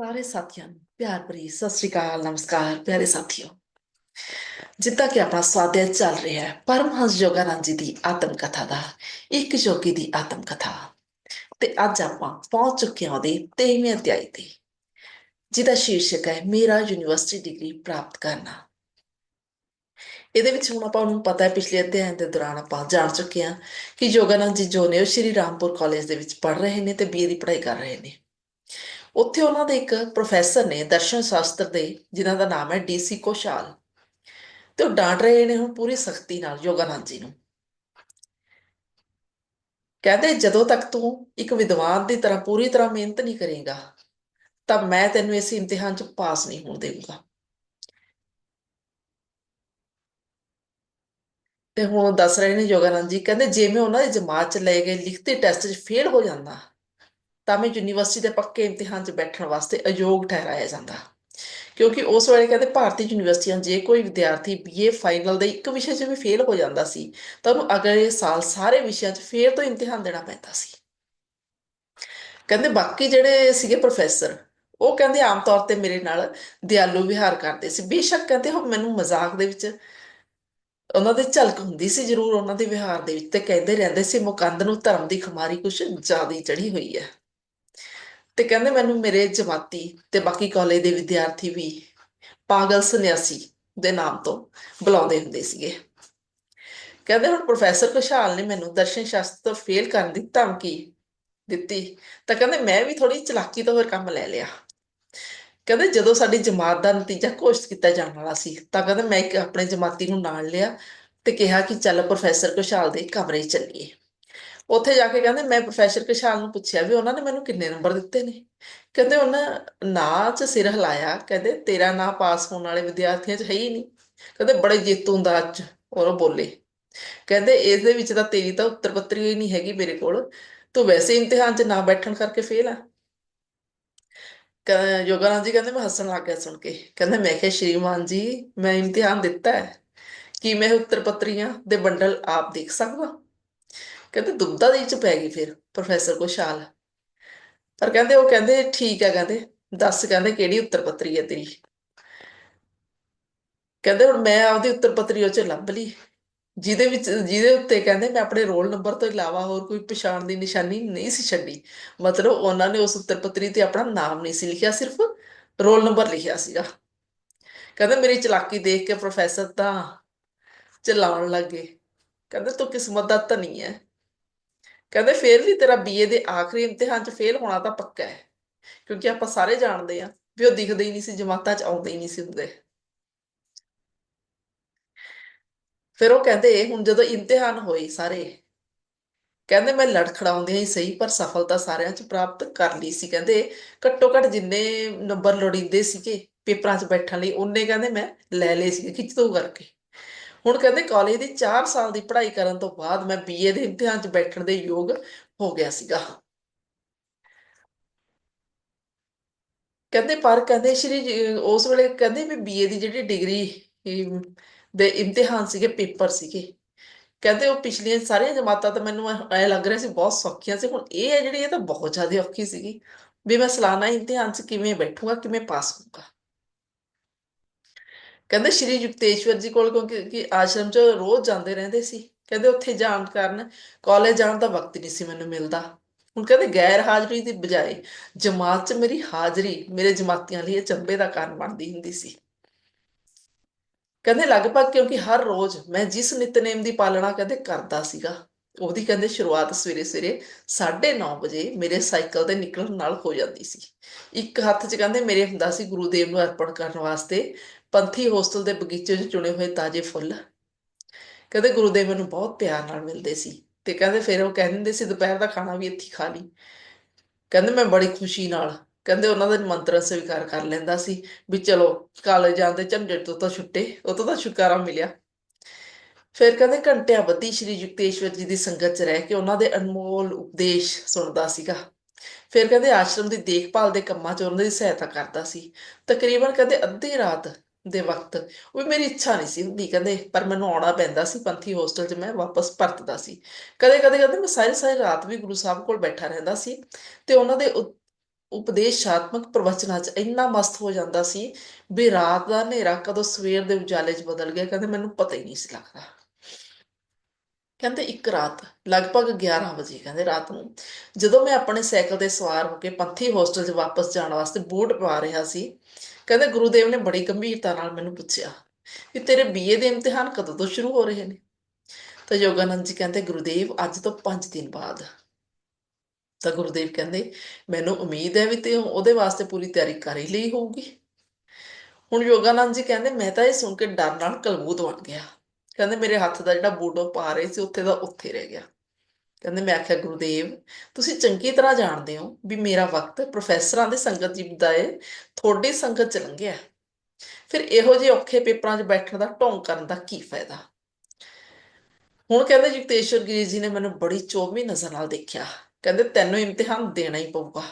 ਸਾਰੇ ਸਾਥੀਆਂ ਨੂੰ ਪਿਆਰ ਭਰੀ ਸਤਿ ਸ਼੍ਰੀ ਅਕਾਲ, ਨਮਸਕਾਰ, ਪਿਆਰੇ ਸਾਥੀਓ। ਜਿੱਦਾਂ ਕਿ ਆਪਣਾ ਸਵਾਦਿਆ ਚੱਲ ਰਿਹਾ ਹੈ ਪਰਮਹੰਸ ਯੋਗਾਨੰਦ ਜੀ ਦੀ ਆਤਮ ਕਥਾ ਦਾ, ਇੱਕ ਯੋਗੀ ਦੀ ਆਤਮ ਕਥਾ ਤੇ ਅੱਜ ਆਪਾਂ ਪਹੁੰਚ ਚੁੱਕੇ ਹਾਂ ਉਹਦੇ 23ਵੇਂ ਅਧਿਆਇ ਤੇ, ਜਿਹਦਾ ਸ਼ੀਰਸ਼ਕ ਹੈ, ਮੇਰਾ ਯੂਨੀਵਰਸਿਟੀ ਡਿਗਰੀ ਪ੍ਰਾਪਤ ਕਰਨਾ। ਇਹਦੇ ਵਿੱਚ ਹੁਣ ਆਪਾਂ ਨੂੰ ਪਤਾ ਹੈ, ਪਿਛਲੇ ਅਧਿਆਇ ਦੇ ਦੌਰਾਨ ਆਪਾਂ ਜਾਣ ਚੁੱਕੇ ਹਾਂ ਕਿ ਯੋਗਾਨੰਦ ਜੀ ਜੋ ਨੇ ਉਹ ਸ਼੍ਰੀ ਰਾਮਪੁਰ ਕਾਲਜ ਦੇ ਵਿੱਚ ਪੜ੍ਹ ਰਹੇ ਨੇ ਤੇ ਬੀਏ ਦੀ ਪੜ੍ਹਾਈ ਕਰ ਰਹੇ ਨੇ। ਉੱਥੇ ਉਹਨਾਂ ਦੇ ਇੱਕ ਪ੍ਰੋਫੈਸਰ ਨੇ ਦਰਸ਼ਨ ਸ਼ਾਸਤਰ ਦੇ, ਜਿਨ੍ਹਾਂ ਦਾ ਨਾਮ ਹੈ ਡੀਸੀ ਕੋਸ਼ਾਲ ਤੇ ਉਹ ਡਾਂਟ ਰਹੇ ਨੇ ਹੁਣ ਪੂਰੀ ਸਖਤੀ ਨਾਲ ਯੋਗਾਨੰਦ ਜੀ ਨੂੰ। ਕਹਿੰਦੇ, ਜਦੋਂ ਤੱਕ ਤੂੰ ਇੱਕ ਵਿਦਵਾਨ ਦੀ ਤਰ੍ਹਾਂ ਪੂਰੀ ਤਰ੍ਹਾਂ ਮਿਹਨਤ ਨਹੀਂ ਕਰੇਗਾ ਤਾਂ ਮੈਂ ਤੈਨੂੰ ਇਸ ਇਮਤਿਹਾਨ 'ਚ ਪਾਸ ਨਹੀਂ ਹੋਣ ਦੇਵਾਂਗਾ ਤੇ ਹੁਣ ਉਹ ਦੱਸ ਰਹੇ ਨੇ ਯੋਗਾਨੰਦ ਜੀ, ਕਹਿੰਦੇ, ਜੇ ਮੈਂ ਉਹਨਾਂ ਦੀ ਜਮਾਤ 'ਚ ਲਏ ਗਏ ਲਿਖਤੀ ਟੈਸਟ 'ਚ ਫੇਲ ਹੋ ਜਾਂਦਾ ਤਾਂ ਮੈਂ ਯੂਨੀਵਰਸਿਟੀ ਦੇ ਪੱਕੇ ਇਮਤਿਹਾਨ 'ਚ ਬੈਠਣ ਵਾਸਤੇ ਅਯੋਗ ਠਹਿਰਾਇਆ ਜਾਂਦਾ। ਕਿਉਂਕਿ ਉਸ ਵੇਲੇ ਕਹਿੰਦੇ ਭਾਰਤੀ ਯੂਨੀਵਰਸਿਟੀਆਂ ਜੇ ਕੋਈ ਵਿਦਿਆਰਥੀ ਬੀਏ ਫਾਈਨਲ ਦੇ ਇੱਕ ਵਿਸ਼ੇ 'ਚ ਵੀ ਫੇਲ ਹੋ ਜਾਂਦਾ ਸੀ, ਤਾਂ ਉਹਨੂੰ ਅਗਲੇ ਸਾਲ ਸਾਰੇ ਵਿਸ਼ਿਆਂ 'ਚ ਫੇਰ ਤੋਂ ਇਮਤਿਹਾਨ ਦੇਣਾ ਪੈਂਦਾ ਸੀ। ਕਹਿੰਦੇ ਬਾਕੀ ਜਿਹੜੇ ਸੀਗੇ ਪ੍ਰੋਫੈਸਰ ਉਹ ਕਹਿੰਦੇ ਆਮ ਤੌਰ ਤੇ ਮੇਰੇ ਨਾਲ ਦਿਆਲੂ ਵਿਹਾਰ ਕਰਦੇ ਸੀ। ਬੇਸ਼ੱਕ ਕਹਿੰਦੇ ਉਹ ਮੈਨੂੰ ਮਜ਼ਾਕ ਦੇ ਵਿੱਚ ਉਹਨਾਂ ਦੀ ਝਲਕ ਹੁੰਦੀ ਸੀ ਜ਼ਰੂਰ ਉਹਨਾਂ ਦੇ ਵਿਹਾਰ ਦੇ ਵਿੱਚ ਤੇ ਕਹਿੰਦੇ ਰਹਿੰਦੇ ਸੀ, ਮੁਕੰਦ ਨੂੰ ਧਰਮ ਦੀ ਖਮਾਰੀ ਕੁਛ ਜ਼ਿਆਦਾ ਚੜੀ ਹੋਈ ਹੈ। ਤੇ ਕਹਿੰਦੇ ਮੈਨੂੰ ਮੇਰੇ ਜਮਾਤੀ ਤੇ ਬਾਕੀ ਕਾਲਜ ਦੇ ਵਿਦਿਆਰਥੀ ਵੀ ਪਾਗਲ ਸੰਨਿਆਸੀ ਦੇ ਨਾਮ ਤੋਂ ਬੁਲਾਉਂਦੇ ਹੁੰਦੇ ਸੀਗੇ। ਕਹਿੰਦੇ ਹੁਣ ਪ੍ਰੋਫੈਸਰ ਕੁਸ਼ਾਲ ਨੇ ਮੈਨੂੰ ਦਰਸ਼ਨ ਸ਼ਾਸਤਰ ਤੋਂ ਫੇਲ ਕਰਨ ਦੀ ਧਮਕੀ ਦਿੱਤੀ, ਤਾਂ ਕਹਿੰਦੇ ਮੈਂ ਵੀ ਥੋੜੀ ਚਲਾਕੀ ਤੋਂ ਹੋਰ ਕੰਮ ਲੈ ਲਿਆ। ਕਹਿੰਦੇ ਜਦੋਂ ਸਾਡੀ ਜਮਾਤ ਦਾ ਨਤੀਜਾ ਘੋਸ਼ਿਤ ਕੀਤਾ ਜਾਣ ਵਾਲਾ ਸੀ, ਤਾਂ ਕਹਿੰਦੇ ਮੈਂ ਇੱਕ ਆਪਣੇ ਜਮਾਤੀ ਨੂੰ ਨਾਲ ਲਿਆ ਤੇ ਕਿਹਾ ਕਿ ਚੱਲ ਪ੍ਰੋਫੈਸਰ ਕੁਸ਼ਾਲ ਦੇ ਕਮਰੇ ਚੱਲੀਏ। ਉੱਥੇ ਜਾ ਕੇ ਕਹਿੰਦੇ, ਮੈਂ ਪ੍ਰੋਫੈਸਰ ਕੁਸ਼ਾਲ ਨੂੰ ਪੁੱਛਿਆ ਵੀ ਉਹਨਾਂ ਨੇ ਮੈਨੂੰ ਕਿੰਨੇ ਨੰਬਰ ਦਿੱਤੇ ਨੇ। ਕਹਿੰਦੇ ਉਹਨਾਂ ਨਾਂ 'ਚ ਸਿਰ ਹਿਲਾਇਆ, ਕਹਿੰਦੇ ਤੇਰਾ ਨਾਂ ਪਾਸ ਹੋਣ ਵਾਲੇ ਵਿਦਿਆਰਥੀਆਂ 'ਚ ਹੈ ਹੀ ਨਹੀਂ। ਕਹਿੰਦੇ ਬੜੇ ਜੇਤੂ ਅੰਦਾਜ਼ 'ਚ ਉਹ ਬੋਲੇ। ਕਹਿੰਦੇ ਇਸ ਦੇ ਵਿੱਚ ਤਾਂ ਤੇਰੀ ਤਾਂ ਉੱਤਰ ਪੱਤਰੀ ਹੀ ਨਹੀਂ ਹੈਗੀ ਮੇਰੇ ਕੋਲ। ਤੂੰ ਵੈਸੇ ਇਮਤਿਹਾਨ 'ਚ ਨਾ ਬੈਠਣ ਕਰਕੇ ਫੇਲ ਆ। ਕਹਿੰਦੇ ਯੋਗਾਨੰਦ ਜੀ ਕਹਿੰਦੇ ਮੈਂ ਹੱਸਣ ਲੱਗ ਗਿਆ ਸੁਣ ਕੇ। ਕਹਿੰਦੇ ਮੈਂ ਕਿਹਾ, ਸ਼੍ਰੀਮਾਨ ਜੀ, ਮੈਂ ਇਮਤਿਹਾਨ ਦਿੱਤਾ ਹੈ। ਕੀ ਮੈਂ ਉੱਤਰ ਪੱਤਰੀਆਂ ਦੇ ਬੰਡਲ ਆਪ ਦੇਖ ਸਕਦਾ? ਕਹਿੰਦੇ ਦੁਬਦਾ ਦੇ ਚ ਪੈ ਗਈ ਫਿਰ, ਪ੍ਰੋਫੈਸਰ ਕੋਸ਼ਾਲ ਪਰ ਕਹਿੰਦੇ ਉਹ ਕਹਿੰਦੇ ਠੀਕ ਹੈ ਕਹਿੰਦੇ, ਦੱਸ ਕਹਿੰਦੇ ਕਿਹੜੀ ਉੱਤਰ ਪੱਤਰੀ ਹੈ ਤੇਰੀ? ਕਹਿੰਦੇ ਹੁਣ ਮੈਂ ਆਪਦੀ ਉੱਤਰ ਪੱਤਰੀ ਉਹ ਚ ਲੱਭ ਲਈ। ਜਿਹਦੇ ਵਿੱਚ, ਜਿਹਦੇ ਉੱਤੇ ਕਹਿੰਦੇ ਮੈਂ ਆਪਣੇ ਰੋਲ ਨੰਬਰ ਤੋਂ ਇਲਾਵਾ ਹੋਰ ਕੋਈ ਪਛਾਣ ਦੀ ਨਿਸ਼ਾਨੀ ਨਹੀਂ ਸੀ ਛੱਡੀ। ਮਤਲਬ ਉਹਨਾਂ ਨੇ ਉਸ ਉੱਤਰ ਪੱਤਰੀ ਤੇ ਆਪਣਾ ਨਾਮ ਨਹੀਂ ਸੀ ਲਿਖਿਆ, ਸਿਰਫ ਰੋਲ ਨੰਬਰ ਲਿਖਿਆ ਸੀਗਾ। ਕਹਿੰਦੇ ਮੇਰੀ ਚਲਾਕੀ ਦੇਖ ਕੇ ਪ੍ਰੋਫੈਸਰ ਤਾਂ ਚਲਾਉਣ ਲੱਗੇ ਕਹਿੰਦੇ ਤੂੰ ਕਿਸਮਤ ਦਾ ਧਨੀ ਹੈ ਕਹਿੰਦੇ ਫੇਰ ਵੀ ਤੇਰਾ ਬੀਏ ਦੇ ਆਖਰੀ ਇਮਤਿਹਾਨ 'ਚ ਫੇਲ ਹੋਣਾ ਤਾਂ ਪੱਕਾ ਹੈ। ਕਿਉਂਕਿ ਆਪਾਂ ਸਾਰੇ ਜਾਣਦੇ ਆ ਵੀ ਉਹ ਦਿਖਦੇ ਹੀ ਨਹੀਂ ਸੀ, ਜਮਾਤਾਂ 'ਚ ਆਉਂਦੇ ਹੀ ਨਹੀਂ ਸੀ ਹੁੰਦੇ। ਫਿਰ ਉਹ ਕਹਿੰਦੇ, ਹੁਣ ਜਦੋਂ ਇਮਤਿਹਾਨ ਹੋਏ ਸਾਰੇ। ਕਹਿੰਦੇ, ਮੈਂ ਲੜਖੜਾਉਂਦੇ ਹੀ ਸਹੀ ਪਰ ਸਫਲਤਾ ਸਾਰਿਆਂ 'ਚ ਪ੍ਰਾਪਤ ਕਰ ਲਈ ਸੀ। ਕਹਿੰਦੇ ਘੱਟੋ ਘੱਟ ਜਿੰਨੇ ਨੰਬਰ ਲੋੜੀਂਦੇ ਸੀਗੇ ਪੇਪਰਾਂ 'ਚ ਬੈਠਣ ਲਈ, ਉਹਨੇ ਕਹਿੰਦੇ ਮੈਂ ਲੈ ਲਏ ਸੀਗੇ ਖਿੱਚ ਤੋਂ ਕਰਕੇ। ਹੁਣ ਕਹਿੰਦੇ ਕਾਲਜ ਦੀ 4 ਸਾਲ ਦੀ ਪੜ੍ਹਾਈ ਕਰਨ ਤੋਂ ਬਾਅਦ ਮੈਂ ਬੀਏ ਦੇ ਇਮਤਿਹਾਨ 'ਚ ਬੈਠਣ ਦੇ ਯੋਗ ਹੋ ਗਿਆ ਸੀਗਾ। ਕਹਿੰਦੇ ਪਰ ਕਹਿੰਦੇ ਸ਼੍ਰੀ ਉਸ ਵੇਲੇ ਕਹਿੰਦੇ ਵੀ ਬੀਏ ਦੀ ਜਿਹੜੀ ਡਿਗਰੀ ਦੇ ਇਮਤਿਹਾਨ ਸੀਗੇ ਪੇਪਰ ਸੀਗੇ। ਕਹਿੰਦੇ ਉਹ ਪਿਛਲੀਆਂ ਸਾਰੀਆਂ ਜਮਾਤਾਂ ਤਾਂ ਮੈਨੂੰ ਐ ਲੱਗ ਰਿਹਾ ਸੀ ਬਹੁਤ ਸੌਖੀਆਂ ਸੀ। ਹੁਣ ਇਹ ਹੈ ਜਿਹੜੀ ਇਹ ਤਾਂ ਬਹੁਤ ਜ਼ਿਆਦਾ ਔਖੀ ਸੀਗੀ ਵੀ ਮੈਂ ਸਾਲਾਨਾ ਇਮਤਿਹਾਨ 'ਚ ਕਿਵੇਂ ਬੈਠੂਗਾ, ਕਿਵੇਂ ਪਾਸ ਹੋਊਗਾ। ਕਹਿੰਦੇ ਸ਼੍ਰੀ ਯੁਕਤੇਸ਼ਵਰ ਜੀ ਕੋਲ ਕਿਉਂਕਿ ਕਿ ਆਸ਼ਰਮ 'ਚ ਰੋਜ਼ ਜਾਂਦੇ ਰਹਿੰਦੇ ਸੀ। ਕਹਿੰਦੇ ਉੱਥੇ ਜਾਣ ਕਾਰਨ ਕਾਲਜ ਜਾਣ ਦਾ ਵਕਤ ਨਹੀਂ ਸੀ ਮੈਨੂੰ ਮਿਲਦਾ। ਹੁਣ ਕਹਿੰਦੇ ਗੈਰ ਹਾਜ਼ਰੀ ਦੀ ਬਜਾਏ ਜਮਾਤ 'ਚ ਮੇਰੀ ਹਾਜ਼ਰੀ ਮੇਰੇ ਜਮਾਤੀਆਂ ਲਈ ਅਚੰਭੇ ਦਾ ਕਾਰਨ ਬਣਦੀ ਹੁੰਦੀ ਸੀ। ਕਹਿੰਦੇ ਲਗਭਗ ਕਿਉਂਕਿ ਹਰ ਰੋਜ਼ ਮੈਂ ਜਿਸ ਨਿਤਨੇਮ ਦੀ ਪਾਲਣਾ ਕਹਿੰਦੇ ਕਰਦਾ ਸੀਗਾ, ਉਹਦੀ ਕਹਿੰਦੇ ਸ਼ੁਰੂਆਤ ਸਵੇਰੇ ਸਵੇਰੇ 9:30 ਵਜੇ ਮੇਰੇ ਸਾਈਕਲ ਤੇ ਨਿਕਲਣ ਨਾਲ ਹੋ ਜਾਂਦੀ ਸੀ। ਇੱਕ ਹੱਥ 'ਚ ਕਹਿੰਦੇ ਮੇਰੇ ਹੁੰਦਾ ਸੀ ਗੁਰੂਦੇਵ ਨੂੰ ਅਰਪਣ ਕਰਨ ਵਾਸਤੇ ਪੰਥੀ ਹੋਸਟਲ ਦੇ ਬਗੀਚੇ 'ਚ ਚੁਣੇ ਹੋਏ ਤਾਜ਼ੇ ਫੁੱਲ। ਕਹਿੰਦੇ ਗੁਰੂਦੇਵ ਮੈਨੂੰ ਬਹੁਤ ਪਿਆਰ ਨਾਲ ਮਿਲਦੇ ਸੀ ਤੇ ਕਹਿੰਦੇ ਫਿਰ ਉਹ ਕਹਿੰਦੇ ਸੀ, ਦੁਪਹਿਰ ਦਾ ਖਾਣਾ ਵੀ ਇੱਥੇ ਖਾ ਲਈ। ਕਹਿੰਦੇ ਮੈਂ ਬੜੀ ਖੁਸ਼ੀ ਨਾਲ, ਕਹਿੰਦੇ ਉਹਨਾਂ ਦਾ ਮੰਤਰ ਸਵੀਕਾਰ ਕਰ ਲੈਂਦਾ ਸੀ ਵੀ ਚਲੋ ਕਾਲਜ ਜਾਂਦੇ ਝੰਡਟ ਤੋਂ ਤਾਂ ਛੁੱਟੇ, ਉਹ ਤੋਂ ਤਾਂ ਛੁਟਕਾਰਾ ਮਿਲਿਆ। ਫਿਰ ਕਹਿੰਦੇ ਘੰਟਿਆਂ ਬੱਧੀ ਸ਼੍ਰੀ ਯੁਕਤੇਸ਼ਵਰ ਜੀ ਦੀ ਸੰਗਤ 'ਚ ਰਹਿ ਕੇ ਉਹਨਾਂ ਦੇ ਅਨਮੋਲ ਉਪਦੇਸ਼ ਸੁਣਦਾ ਸੀਗਾ। ਫਿਰ ਕਹਿੰਦੇ ਆਸ਼ਰਮ ਦੀ ਦੇਖਭਾਲ ਦੇ ਕੰਮਾਂ 'ਚ ਉਹਨਾਂ ਦੀ ਸਹਾਇਤਾ ਕਰਦਾ ਸੀ। ਤਕਰੀਬਨ ਕਹਿੰਦੇ ਅੱਧੀ ਰਾਤ ਦੇ ਵਕਤ। ਉਹ ਮੇਰੀ ਇੱਛਾ ਨਹੀਂ ਸੀ ਹੁੰਦੀ, ਕਹਿੰਦੇ, ਪਰ ਮੈਨੂੰ ਆਉਣਾ ਪੈਂਦਾ ਸੀ, ਪੰਥੀ ਹੋਸਟਲ 'ਚ ਮੈਂ ਵਾਪਸ ਪਰਤਦਾ ਸੀ। ਕਦੇ ਕਦੇ ਕਹਿੰਦੇ, ਮੈਂ ਸਾਰੀ ਸਾਰੀ ਰਾਤ ਵੀ ਗੁਰੂ ਸਾਹਿਬ ਕੋਲ ਬੈਠਾ ਰਹਿੰਦਾ ਸੀ ਤੇ ਉਹਨਾਂ ਦੇ ਉ- ਉਪਦੇਸ਼ਾਤਮਕ ਪ੍ਰਵਚਨਾਂ 'ਚ ਇੰਨਾ ਮਸਤ ਹੋ ਜਾਂਦਾ ਸੀ ਵੀ ਰਾਤ ਦਾ ਹਨੇਰਾ ਕਦੋਂ ਸਵੇਰ ਦੇ ਉਜਾਲੇ 'ਚ ਬਦਲ ਗਿਆ, ਕਹਿੰਦੇ, ਮੈਨੂੰ ਪਤਾ ਹੀ ਨਹੀਂ ਸੀ ਲੱਗਦਾ। ਕਹਿੰਦੇ, ਇੱਕ ਰਾਤ, ਲਗਭਗ 11 ਵਜੇ, ਕਹਿੰਦੇ, ਰਾਤ ਨੂੰ, ਜਦੋਂ ਮੈਂ ਆਪਣੇ ਸਾਈਕਲ ਤੇ ਸਵਾਰ ਹੋ ਕੇ ਪੰਥੀ ਹੋਸਟਲ 'ਚ ਵਾਪਸ ਜਾਣ ਵਾਸਤੇ ਬੂਟ ਪਾ ਰਿਹਾ ਸੀ ਕਹਿੰਦੇ ਗੁਰੂਦੇਵ ਨੇ ਬੜੀ ਗੰਭੀਰਤਾ ਨਾਲ ਮੈਨੂੰ ਪੁੱਛਿਆ ਵੀ ਤੇਰੇ ਬੀਏ ਦੇ ਇਮਤਿਹਾਨ ਕਦੋਂ ਤੋਂ ਸ਼ੁਰੂ ਹੋ ਰਹੇ ਨੇ? ਤਾਂ ਯੋਗਾਨੰਦ ਜੀ ਕਹਿੰਦੇ, ਗੁਰੂਦੇਵ, ਅੱਜ ਤੋਂ 5 ਦਿਨ ਬਾਅਦ। ਤਾਂ ਗੁਰੂਦੇਵ ਕਹਿੰਦੇ, ਮੈਨੂੰ ਉਮੀਦ ਹੈ ਵੀ ਤੇ ਉਹਦੇ ਵਾਸਤੇ ਪੂਰੀ ਤਿਆਰੀ ਕਰ ਹੀ ਲਈ ਹੋਊਗੀ। ਹੁਣ ਯੋਗਾਨੰਦ ਜੀ ਕਹਿੰਦੇ, ਮੈਂ ਤਾਂ ਇਹ ਸੁਣ ਕੇ ਡਰ ਨਾਲ ਕਲਬੂਤ ਬਣ ਗਿਆ। ਕਹਿੰਦੇ ਮੇਰੇ ਹੱਥ ਦਾ ਜਿਹੜਾ ਬੂਟ ਉਹ ਪਾ ਰਹੇ ਸੀ, ਉੱਥੇ ਦਾ ਉੱਥੇ ਰਹਿ ਗਿਆ। ਕਹਿੰਦੇ ਮੈਂ ਆਖਿਆ, ਗੁਰੂਦੇਵ, ਤੁਸੀਂ ਚੰਗੀ ਤਰ੍ਹਾਂ ਜਾਣਦੇ ਹੋ ਵੀ ਮੇਰਾ ਵਕਤ ਪ੍ਰੋਫੈਸਰਾਂ ਦੇ ਸੰਗਤ ਜੀ ਦਾ ਏ, ਤੁਹਾਡੀ ਸੰਗਤ ਚ ਲੰਘਿਆ ਫਿਰ ਇਹੋ ਜਿਹੇ ਔਖੇ ਪੇਪਰਾਂ 'ਚ ਬੈਠਣ ਦਾ, ਢੋਂਗ ਕਰਨ ਦਾ ਕੀ ਫਾਇਦਾ? ਹੁਣ ਕਹਿੰਦੇ ਜਗਤੇਸ਼ਵਰ ਗਿਰੀ ਜੀ ਨੇ ਮੈਨੂੰ ਬੜੀ ਚੋਮੀ ਨਜ਼ਰ ਨਾਲ ਦੇਖਿਆ। ਕਹਿੰਦੇ, ਤੈਨੂੰ ਇਮਤਿਹਾਨ ਦੇਣਾ ਹੀ ਪਊਗਾ।